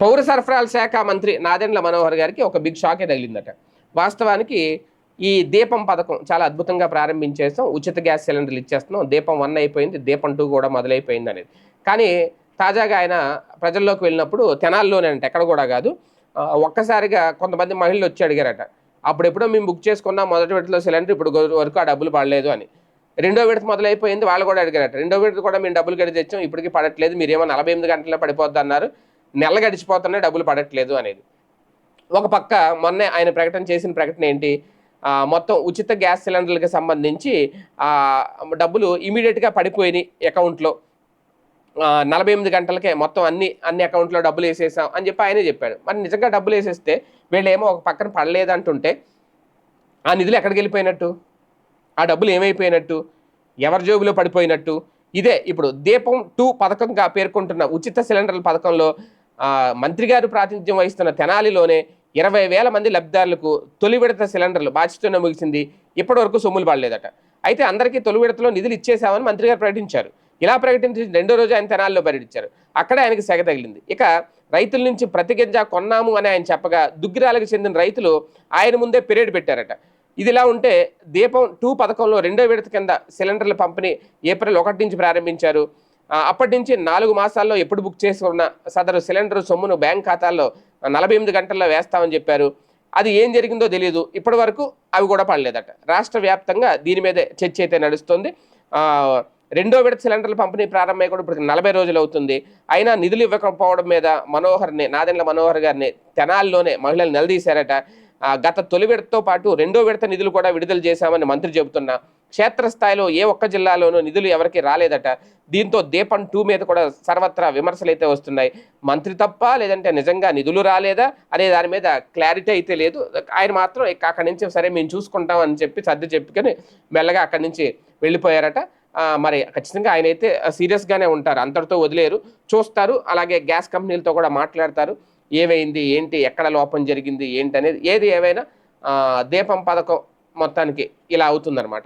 పౌర సరఫరాల శాఖ మంత్రి నాదెండ్ల మనోహర్ గారికి ఒక బిగ్ షాకే తగిలిందట. వాస్తవానికి ఈ దీపం పథకం చాలా అద్భుతంగా ప్రారంభించేస్తాం. ఉచిత గ్యాస్ సిలిండర్లు ఇచ్చేస్తున్నాం. దీపం వన్ అయిపోయింది. దీపం టూ కూడా మొదలైపోయింది అనేది. కానీ తాజాగా ఆయన ప్రజల్లోకి వెళ్ళినప్పుడు తెనాల్లోనే అంటే ఎక్కడ కూడా కాదు. ఒక్కసారిగా కొంతమంది మహిళలు వచ్చి అడిగారట. అప్పుడెప్పుడో మేము బుక్ చేసుకున్నాం. మొదటి విడతలో సిలిండర్ ఇప్పుడు వరకు ఆ డబ్బులు పడలేదు అని. రెండో విడత మొదలైపోయింది. వాళ్ళు కూడా అడిగారట. రెండో విడత కూడా మేము డబ్బులు గడి తెచ్చాం. ఇప్పటికీ పడట్లేదు. మీరేమో నలభై ఎనిమిది గంటల్లో పడిపోద్ది అన్నారు. నెల గడిచిపోతున్నాయి డబ్బులు పడట్లేదు అనేది. ఒక పక్క మొన్నే ఆయన ప్రకటన చేసిన ప్రకటన ఏంటి? మొత్తం ఉచిత గ్యాస్ సిలిండర్లకు సంబంధించి డబ్బులు ఇమీడియట్గా పడిపోయినాయి అకౌంట్లో. నలభై ఎనిమిది గంటలకే మొత్తం అన్ని అన్ని అకౌంట్లో డబ్బులు వేసేసాం అని చెప్పి ఆయనే చెప్పాడు. మరి నిజంగా డబ్బులు వేసేస్తే వీళ్ళు ఏమో ఒక పక్కన పడలేదంటుంటే ఆ నిధులు ఎక్కడికి వెళ్ళిపోయినట్టు? ఆ డబ్బులు ఏమైపోయినట్టు? ఎవరి జోబులో పడిపోయినట్టు? ఇదే ఇప్పుడు దీపం టూ పథకంగా పేర్కొంటున్న ఉచిత సిలిండర్ల పథకంలో మంత్రి గారు ప్రాతినిధ్యం వహిస్తున్న తెనాలిలోనే ఇరవై వేల మంది లబ్ధిదారులకు తొలి విడత సిలిండర్లు బాధ్యతను ముగిసింది. ఇప్పటి వరకు సొమ్ములు పడలేదట. అయితే అందరికీ తొలి విడతలో నిధులు ఇచ్చేసామని మంత్రి గారు ప్రకటించారు. ఇలా ప్రకటించి రెండో రోజు ఆయన తెనాల్లో పర్యటించారు. అక్కడే ఆయనకు సెగ తగిలింది. ఇక రైతుల నుంచి ప్రతి గింజ కొన్నాము అని ఆయన చెప్పగా దుగ్గిరాలకు చెందిన రైతులు ఆయన ముందే పీరియడ్ పెట్టారట. ఇది ఇలా ఉంటే దీపం టూ పథకంలో రెండో విడత కింద సిలిండర్ల పంపిణీ ఏప్రిల్ ఒకటి నుంచి ప్రారంభించారు. అప్పటి నుంచి నాలుగు మాసాల్లో ఎప్పుడు బుక్ చేసుకున్న సదరు సిలిండర్ సొమ్మును బ్యాంక్ ఖాతాల్లో నలభై ఎనిమిది గంటల్లో వేస్తామని చెప్పారు. అది ఏం జరిగిందో తెలియదు. ఇప్పటి వరకు అవి కూడా పడలేదట. రాష్ట్ర వ్యాప్తంగా దీని మీదే చర్చ అయితే నడుస్తుంది. రెండో విడత సిలిండర్ల పంపిణీ ప్రారంభమై కూడా ఇప్పుడు నలభై రోజులు అవుతుంది. అయినా నిధులు ఇవ్వకపోవడం మీద మనోహర్ని నాదెండ్ల మనోహర్ గారిని తెనాల్లోనే మహిళలు నిలదీశారట. గత తొలి విడతతో పాటు రెండో విడత నిధులు కూడా విడుదల చేశామని మంత్రి చెబుతున్నా. క్షేత్రస్థాయిలో ఏ ఒక్క జిల్లాలోనూ నిధులు ఎవరికి రాలేదట. దీంతో దీపం టూ మీద కూడా సర్వత్రా విమర్శలు అయితే వస్తున్నాయి. మంత్రి తప్ప లేదంటే నిజంగా నిధులు రాలేదా అనే దాని మీద క్లారిటీ అయితే లేదు. ఆయన మాత్రం అక్కడి నుంచి సరే మేము చూసుకుంటాం అని చెప్పి సర్ది చెప్పుకొని మెల్లగా అక్కడి నుంచి వెళ్ళిపోయారట. మరి ఖచ్చితంగా ఆయన అయితే సీరియస్గానే ఉంటారు. అంతటితో వదిలేరు. చూస్తారు. అలాగే గ్యాస్ కంపెనీలతో కూడా మాట్లాడతారు. ఏమైంది? ఏంటి? ఎక్కడ లోపం జరిగింది? ఏంటి అనేది ఏది ఏవైనా దీపం పథకం మొత్తానికి ఇలా అవుతుందన్నమాట.